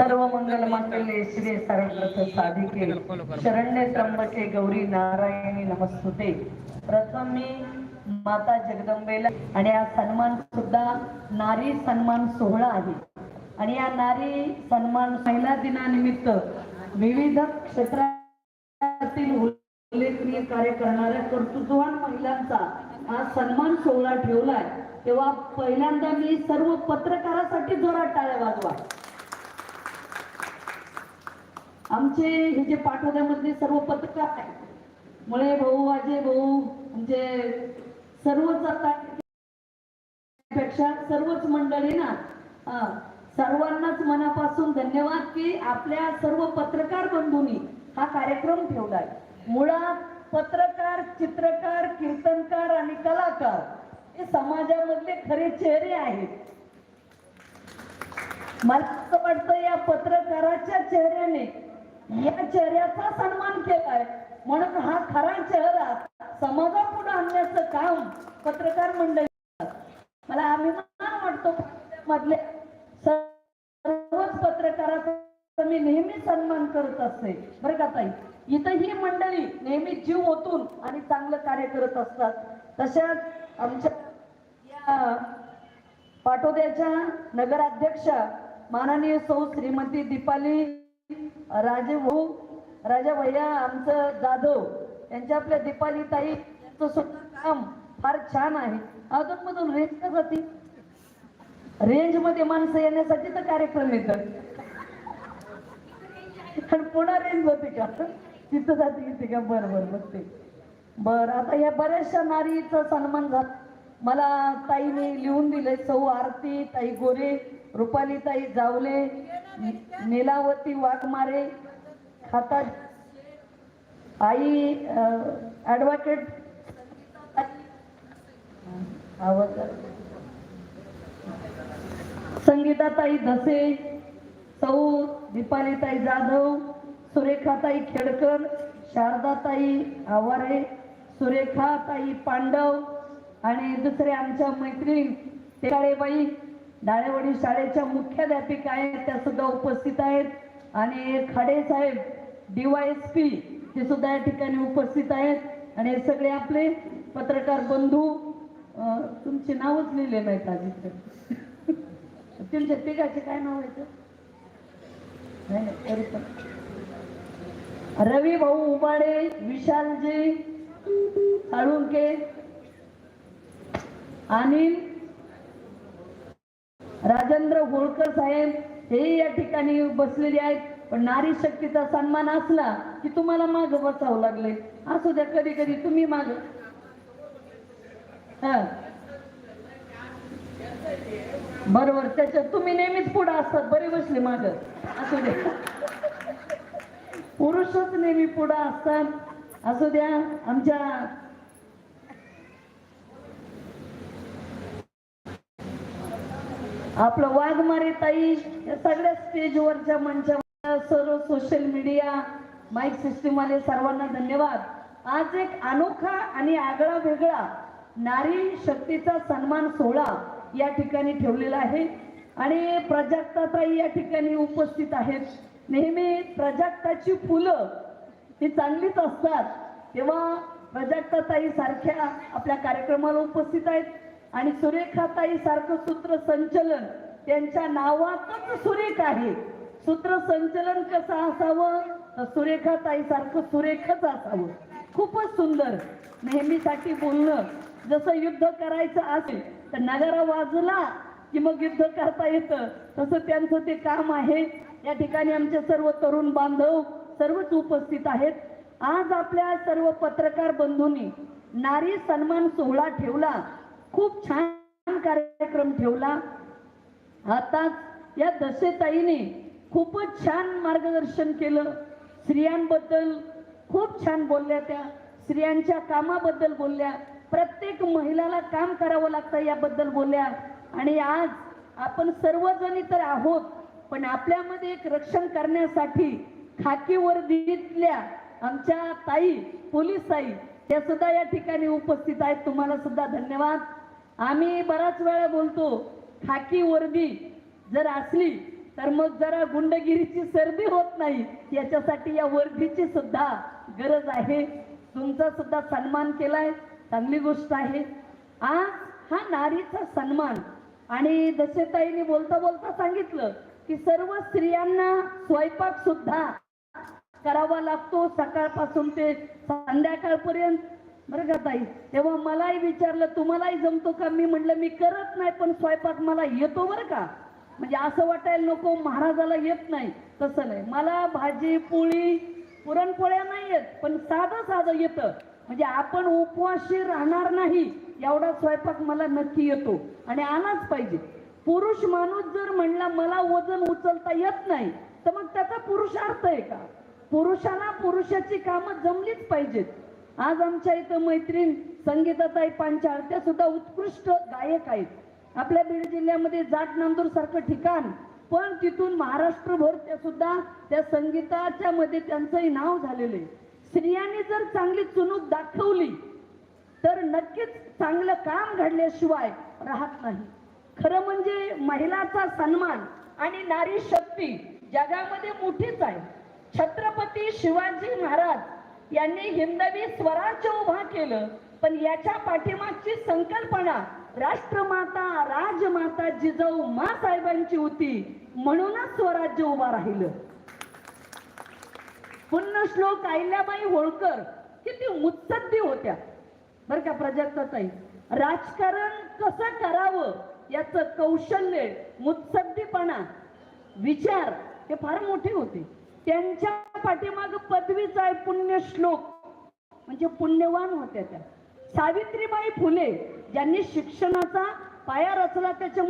सर्व मंगल मंगले श्री सर्वप्रथ साधिके. शरण्य त्र्यंबके गौरी नारायणी नमस्तुते. प्रथम मी माता जगदंबेला आणि हा सन्मान सुद्धा नारी सन्मान सोहळा आहे. आणि या नारी सन्मान महिला दिनानिमित्त विविध क्षेत्रातील उल्लेखनीय कार्य करणाऱ्या कर्तृत्ववान महिलांचा हा सन्मान सोहळा ठेवलाय. तेव्हा पहिल्यांदा मी सर्व पत्रकारासाठी जोरात टाळ्या वाजवा. आमचे हे जे पाठवण्यामधले सर्व पत्रकार आहेत मुळे भाऊ अजय भाऊ म्हणजे सर्वच आता पेक्षा सर्वच मंडळी ना सर्वांनाच मनापासून धन्यवाद की आपल्या सर्व पत्रकार बंधूंनी हा कार्यक्रम ठेवलाय. मुळात पत्रकार चित्रकार कीर्तनकार आणि कलाकार हे समाजामधले खरे चेहरे आहेत. मला असं वाटतं या पत्रकाराच्या चेहऱ्याने या चेहऱ्याचा सन्मान केलाय. म्हणून हा खरा चेहरा समाजापुढे आणण्याचं काम पत्रकार मंडळी मला अभिमान वाटतो मधले सर्वच पत्रकाराचा मी नेहमी सन्मान करत असते. बरं का ताई? इथं ही मंडळी नेहमी जीव ओतून आणि चांगलं कार्य करत असतात. तशाच आमच्या या पाटोद्याच्या नगराध्यक्षा माननीय सौ श्रीमती दीपाली राजे भाऊ राजा भैया आमचं जाधव यांच्या आपल्या दीपाली ताई यांचं सुद्धा काम फार छान आहे. अजून मधून रेंज का जाते रेंजमध्ये माणसं येण्यासाठी तर कार्यक्रम येतात. आणि पुन्हा रेंज होते का? तिथं जाते येते का? बरं बरं बघते. बरं आता या बऱ्याचशा नारीचा सन्मान झाला. मला ताईने लिहून दिले सौ आरती ताई गोरे रुपालीताई जावले नीलावती वाघमारे खाता आई ॲडव्होकेट आवाज संगीताताई धसे सौ दीपालीताई जाधव सुरेखाताई खेडकर शारदाताई आवारे सुरेखाताई पांडव आणि दुसरे आमच्या मैत्रीण टेकाळेबाई डाळेवडी शाळेच्या मुख्याध्यापिका आहेत त्या सुद्धा उपस्थित आहेत. आणि खाडे साहेब डीवायएसपी ते सुद्धा या ठिकाणी उपस्थित आहेत. आणि हे सगळे आपले पत्रकार बंधू तुमचे नावच लिहिले नाहीत आधी तुमच्या तिघाचे काय नाव आहे रवी भाऊ उबाडे विशालजी साळुंके अनिल राजेंद्र होळकर साहेब हेही या ठिकाणी बसलेले आहेत. पण नारी शक्तीचा सन्मान असला की तुम्हाला माग बसावं लागले असू द्या कधी कधी तुम्ही माग. बरोबर त्याच्यात तुम्ही नेहमीच पुढे असतात बरे बसले माग. असू द्या. पुरुषच नेहमी पुढे असतात. असू द्या आमच्या आपलं वाघमारे ताई या सगळ्या स्टेजवरच्या मंचावर सर्व सोशल मीडिया माईक सिस्टीम वाले सर्वांना धन्यवाद. आज एक अनोखा आणि आगळा वेगळा नारी शक्तीचा सन्मान सोहळा या ठिकाणी ठेवलेला आहे. आणि प्रजाक्ताताई या ठिकाणी उपस्थित आहेत. नेहमी प्रजाक्ताची फुलं ही चांगलीच असतात. तेव्हा प्रजाक्ताताई सारख्या आपल्या कार्यक्रमाला उपस्थित आहेत. आणि सुरेखाताई सारखं सूत्र संचलन त्यांच्या नावातच सुरेख आहे. सूत्र संचलन कसं असावं? तर सुरेखाताई सारखं सुरेखच असावं. खूपच सुंदर. नेहमीसाठी बोलणं जसं युद्ध करायचं असेल तर नगारा वाजला की मग युद्ध करता येतं. तसं त्यांचं ते काम आहे. या ठिकाणी आमचे सर्व तरुण बांधव सर्वच उपस्थित आहेत. आज आपल्या सर्व पत्रकार बंधूंनी नारी सन्मान सोहळा ठेवला. खूप छान कार्यक्रम ठेवला. आताच या दशेताईने खूपच छान मार्गदर्शन केलं. स्त्रियांबद्दल खूप छान बोलल्या त्या. स्त्रियांच्या कामाबद्दल बोलल्या. प्रत्येक महिलाला काम करावं लागतं याबद्दल बोलल्या. आणि आज आपण सर्वजणी तर आहोत पण आपल्यामध्ये एक रक्षण करण्यासाठी खाकी वर्दीतल्या आमच्या ताई पोलीस ताई त्या सुद्धा या ठिकाणी उपस्थित आहेत. तुम्हाला सुद्धा धन्यवाद. आम्ही बराच वेळा बोलतो खाकी वर्दी जर असली तर मग जरा गुंडगिरीची सर्दी होत नाही. याच्यासाठी या वर्दीची सुद्धा गरज आहे. तुमचा सुद्धा सन्मान केलाय. चांगली गोष्ट आहे. आज हा नारीचा सन्मान. आणि दशेताईने बोलता बोलता सांगितलं की सर्व स्त्रियांना स्वयंपाक सुद्धा करावा लागतो. सकाळपासून ते संध्याकाळपर्यंत. बरं का ताई तेव्हा मलाही विचारलं तुम्हालाही जमतो का? मी म्हटलं मी करत नाही पण स्वयंपाक मला येतो बरं का? म्हणजे असं वाटायला नको महाराजाला येत नाही. तसं नाही. मला भाजी पोळी पुरणपोळ्या नाही येत पण साधं साधं येतं. म्हणजे आपण उपवाशी राहणार नाही एवढा स्वयंपाक मला नक्की येतो. आणि आलाच पाहिजे. पुरुष माणूस जर म्हणला मला वजन उचलता येत नाही तर मग त्याचा पुरुषार्थ आहे का? पुरुषांना पुरुषाची कामं जमलीच पाहिजेत. आज आमच्या इथं मैत्रीण संगीताताई पांचाळ त्या सुद्धा उत्कृष्ट गायक आहेत. आपल्या बीड जिल्ह्यामध्ये जाट नांदूर सारखं ठिकाण पण तिथून महाराष्ट्रभर त्या सुद्धा त्या संगीताच्या मध्ये त्यांचंही नाव झालेलं आहे. स्त्रियांनी जर चांगली चुनूक दाखवली तर नक्कीच चांगलं काम घडल्याशिवाय राहत नाही. खरं म्हणजे महिलाचा सन्मान आणि नारी शक्ती जगामध्ये मोठीच आहे. छत्रपती शिवाजी महाराज यांनी हिंदवी स्वराज्य उभा केलं. पण याच्या पाठीमागची संकल्पना राष्ट्रमाता राजमाता जिजाऊ मा साहेबांची होती. म्हणूनच स्वराज्य उभा राहिलं. पुण्य श्लोक अहिल्याबाई होळकर किती मुत्सद्दी होत्या. बर का प्राजक्ताताई राजकारण कसं करावं याचं कौशल्य मुत्सद्दीपणा विचार हे फार मोठे होते. त्यांच्या पाठीमाग पदवीचा आहे पुण्य श्लोक. म्हणजे पुण्यवान होत्या त्या. सावित्रीबाई फुले ज्यांनी शिक्षणाचा पाया रचला त्याच्या